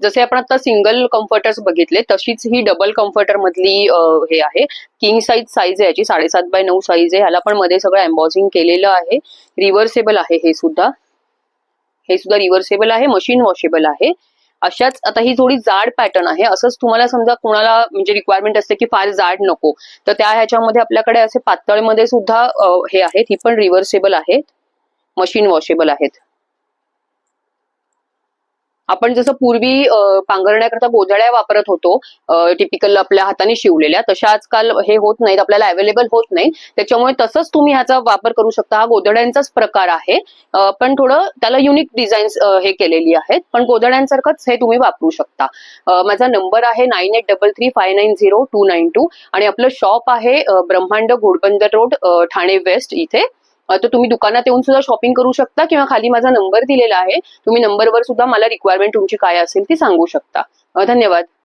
जसे आपण आता सिंगल कम्फर्टर्स बघितले तशीच ही डबल कम्फर्टर मधली हे आहे. किंग साईज साईज आहे याची साडेसात बाय नऊ साईज आहे. ह्याला पण मध्ये सगळं एम्बॉसिंग केलेलं आहे. रिव्हर्सेबल आहे हे सुद्धा. हे सुद्धा रिव्हर्सेबल आहे मशीन वॉशेबल आहे. अशाच आता ही थोडी जाड पॅटर्न आहे. असंच तुम्हाला समजा कोणाला म्हणजे रिक्वायरमेंट असते की फार जाड नको तर त्या ह्याच्यामध्ये आपल्याकडे असे पातळमध्ये सुद्धा हे आहेत. ही पण रिव्हर्सेबल आहेत. मशीन वॉशेबल आहेत. आपण जसं पूर्वी पांघरण्याकरता गोधड्या वापरत होतो टिपिकल आपल्या हाताने शिवलेल्या तशा आजकाल हे होत नाहीत आपल्याला अवेलेबल होत नाही. त्याच्यामुळे तसंच तुम्ही ह्याचा वापर करू शकता. हा गोधड्यांचाच प्रकार आहे. पण थोडं त्याला युनिक डिझाईन्स हे केलेली आहेत. पण गोधड्यांसारखंच हे तुम्ही वापरू शकता. माझा नंबर आहे nine eight double three five nine zero two nine two आणि आपलं शॉप आहे ब्रह्मांड घोडबंदर रोड ठाणे वेस्ट इथे. तर तुम्ही दुकानात येऊन सुद्धा शॉपिंग करू शकता किंवा खाली माझा नंबर दिलेला आहे. तुम्ही नंबरवर सुद्धा मला रिक्वायरमेंट तुमची काय असेल ती सांगू शकता. धन्यवाद.